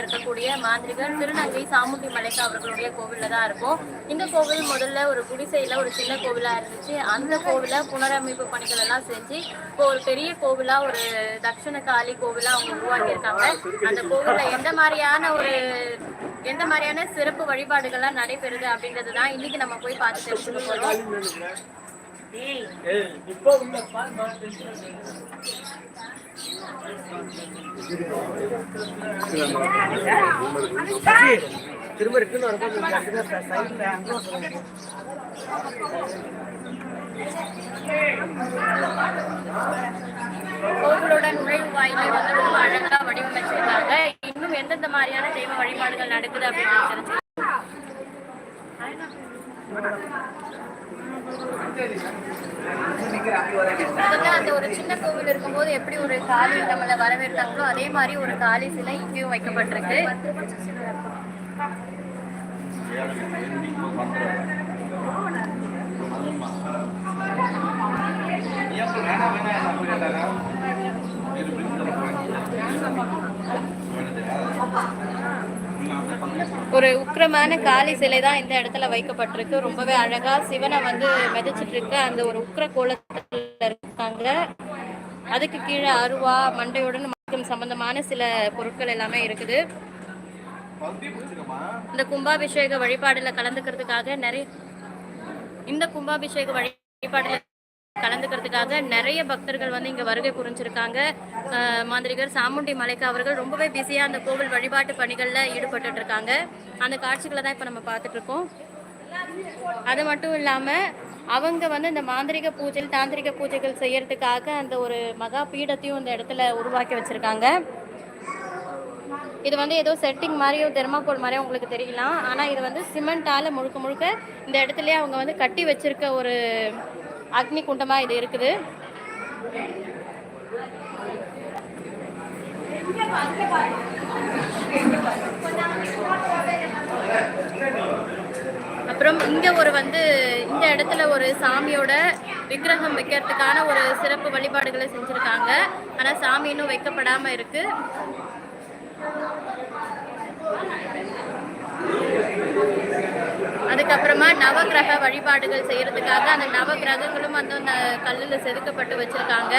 இருக்கக்கூடிய மாந்திரிகர் திருநங்கை சாமுண்டி மலைக்கா அவர்களுடைய கோவில்ல தான் இருக்கும். இந்த கோவில் முதல்ல ஒரு குடிசையில ஒரு சின்ன கோவிலா இருந்துச்சு. அந்த கோவில புனரமைப்பு பணிகள் எல்லாம் செஞ்சு இப்போ ஒரு பெரிய கோவிலா ஒரு தட்சிண காளி கோவிலா அவங்க உருவாக்கியிருக்காங்க. அந்த கோவில்ல எந்த மாதிரியான ஒரு எந்த மாதிரியான சிறப்பு வழிபாடுகள்லாம் நடைபெறுது அப்படின்றது தான் இன்னைக்கு நம்ம போய் பார்த்து தெரிஞ்சுக்க போறோம். திரும்ப ரிட்டர்ன் வரும்போது சைட்ல நுழைவு வாயிலை வந்து ரொம்ப அழகா வடிவமைச்சிருக்காங்க. இன்னும் எந்தெந்த மாதிரியான தெய்வ வழிபாடுகள் நடக்குது அப்படின்னு தெரிஞ்சு அந்த ஒரு சின்ன கோவில் இருக்கும்போது எப்படி ஒரு காளி நம்மளை வரவேற்றாங்களோ அதே மாதிரி ஒரு காளி சிலை இங்கேயும் வைக்கப்பட்டிருக்கு. ஒரு உக்கிரமான காளி சிலை தான் இந்த இடத்துல வைக்கப்பட்டிருக்கு. ரொம்பவே அழகா சிவனை வந்து மிதிச்சிட்டு இருக்க அந்த ஒரு உக்கிர கோலத்துல இருக்காங்க. அதுக்கு கீழே அருவா மண்டையுடன் மற்றும் சம்பந்தமான சில பொருட்கள் எல்லாமே இருக்குது. இந்த கும்பாபிஷேக வழிபாடுல கலந்துக்கிறதுக்காக நிறைய இந்த கும்பாபிஷேக வழிபாடுல கலந்துக்கிறதுக்காக நிறைய பக்தர்கள் வந்து இங்க வருகை புரிஞ்சிருக்காங்க. மாந்திரிகர் சாமுண்டி மலைக்கு அவர்கள் ரொம்பவே பிஸியா அந்த கோவில் வழிபாட்டு பணிகள்ல ஈடுபட்டு இருக்காங்க அந்த காட்சிகளை தான் இப்ப நம்ம பார்த்துட்டு இருக்கோம் அது மட்டும் இல்லாம அவங்க வந்து இந்த மாந்திரிக பூஜைகள் தாந்திரிக பூஜைகள் செய்யறதுக்காக அந்த ஒரு மகா பீடத்தையும் இந்த இடத்துல உருவாக்கி வச்சிருக்காங்க. இது வந்து ஏதோ செட்டிங் மாதிரியோ தெர்மாக்கோல் மாதிரியோ உங்களுக்கு தெரியலாம். ஆனால் இது வந்து சிமெண்டால முழுக்க முழுக்க இந்த இடத்துலயே அவங்க வந்து கட்டி வச்சிருக்க ஒரு அக்னி குண்டமா இது இருக்குது. அப்புறம் இங்க ஒரு வந்து இந்த இடத்துல ஒரு சாமியோட விக்கிரகம் வைக்கிறதுக்கான ஒரு சிறப்பு வழிபாடுகளை செஞ்சிருக்காங்க. ஆனா சாமி இன்னும் வைக்கப்படாம இருக்கு. அப்புறமா நவகிரக வழிபாடுகள் செய்யறதுக்காக அந்த நவகிரகங்களும் வந்து அந்த கல்லுல செதுக்கப்பட்டு வச்சிருக்காங்க.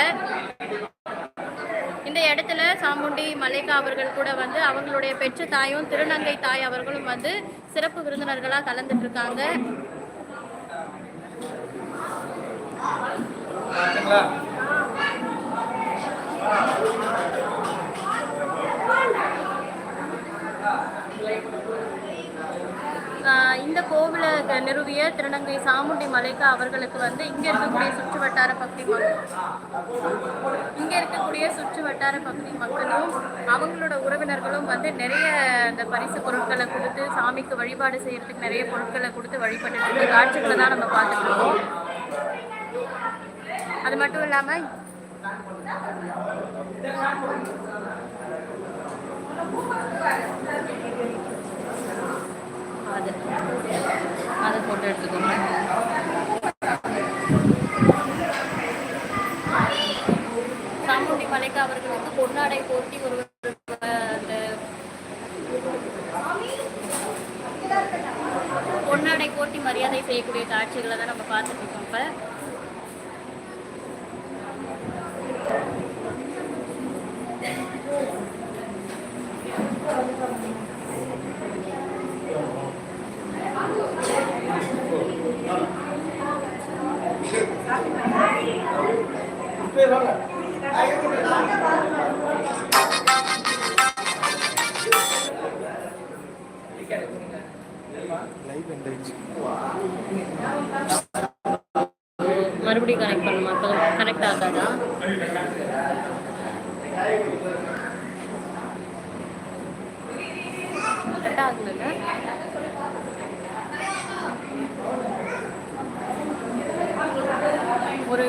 இந்த இடத்துல சாமுண்டி மலைக்கா அவர்கள் கூட வந்து அவங்களுடைய பெற்ற தாயும் திருநங்கை தாய் அவர்களும் வந்து சிறப்பு விருந்தினர்களா கலந்துட்டு இருக்காங்க ஆஹ் இந்த கோவிலை நிறுவிய திருநங்கை சாமுண்டி மலைக்கு அவர்களுக்கு வந்து இங்கே இருக்கக்கூடிய சுற்று வட்டார பகுதி மக்கள் இருக்கக்கூடிய சுற்று வட்டார பகுதி மக்களும் அவங்களோட உறவினர்களும் வந்து நிறைய இந்த பரிசு பொருட்களை கொடுத்து சாமிக்கு வழிபாடு செய்யறதுக்கு நிறைய பொருட்களை கொடுத்து வழிபட்டு இருக்க காட்சிகளை தான் நம்ம பார்த்துட்டு இருக்கோம். அது மட்டும் இல்லாம அது. அதை போட்டோ எடுத்துக்கோங்க சாமுண்டி மலைக்கு அவர்கள் வந்து பொன்னாடை போட்டி ஒரு அந்த பொன்னாடை போட்டி மரியாதை செய்யக்கூடிய காட்சிகளை தான் நம்ம பார்த்துட்டு இருக்கோம் இப்ப மறுபடியும் கனெக்ட் பண்ணுமா கனெக்ட் ஆகாதா கரெக்ட் ஆகுதுல்ல ஒரு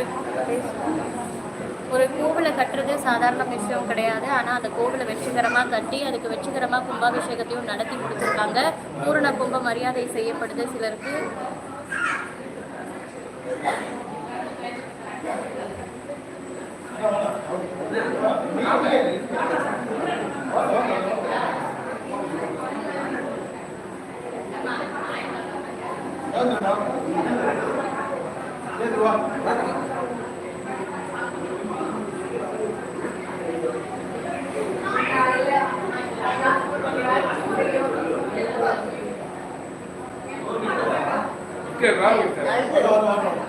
ஒரு கோவிலை கட்டுறது சாதாரண கிடையாது. ஆனால் அந்த கோவிலை வெற்றிகரமாக கட்டி அதுக்கு வெற்றிகரமாக கும்பாபிஷேகத்தையும் நடத்தி கொடுத்துருக்காங்க பூரண கும்ப மரியாதை செய்யப்படுது சிலருக்கு. 干嘛？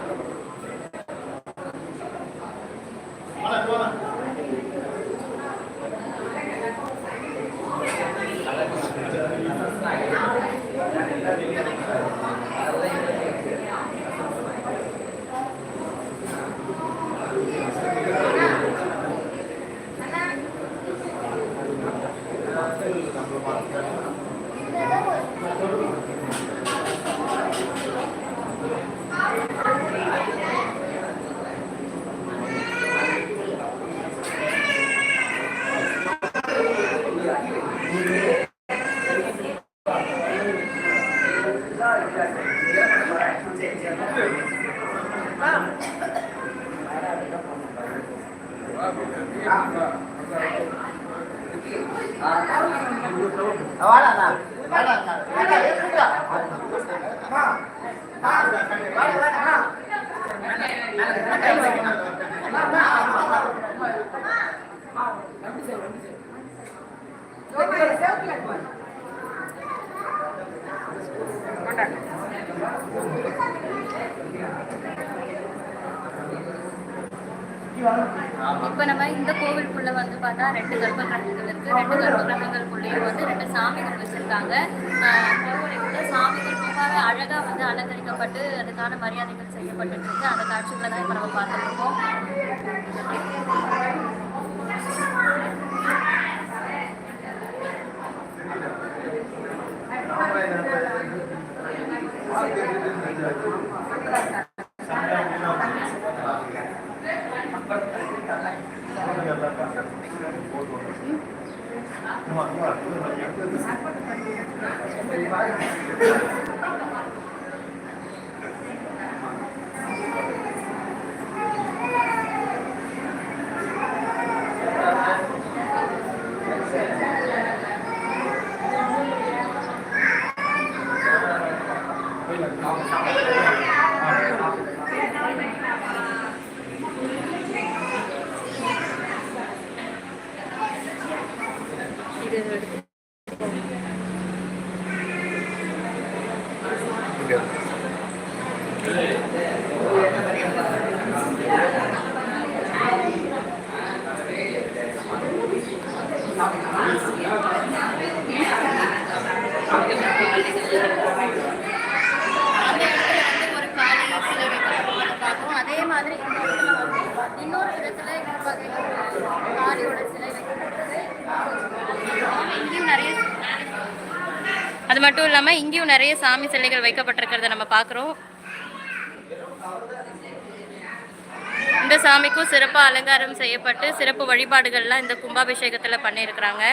வாடா வாடா இப்போ நம்ம இந்த கோவிலுக்குள்ள வந்து பார்த்தா ரெண்டு கர்ப்ப கிரகங்கள் இருக்கு. ரெண்டு கர்ப்ப கிரகங்களுக்குள்ளேயும் வந்து ரெண்டு சாமிகள் வச்சிருக்காங்க. ஆஹ் கோவிலுக்குள்ள சாமிகள் ரொம்பவே அழகா வந்து அலங்கரிக்கப்பட்டு அதுக்கான மரியாதைகள் செய்யப்பட்டு இருக்கு. அந்த காட்சிகளை தான் இப்போ நம்ம பார்த்துருக்கோம் இருக்கோம் இது அந்த இடத்துல வந்து ஒரு காளி சிலை வைக்கப்பட்டிருக்கிறத பார்க்கிறோம். அதே மாதிரி இந்த இடத்துல வந்து இன்னொரு இடத்துல இங்க பார்த்தீங்கன்னா காளியோட சிலை வைக்கப்பட்டிருக்கு இங்கேயும் நிறைய அது மட்டும் இல்லாம இங்கேயும் நிறைய சாமி சிலைகள் வைக்கப்பட்டிருக்கிறத நம்ம பார்க்குறோம். இந்த சாமிக்கும் சிறப்பு அலங்காரம் செய்யப்பட்டு சிறப்பு வழிபாடுகள்லாம் இந்த கும்பாபிஷேகத்தில் பண்ணியிருக்கிறாங்க.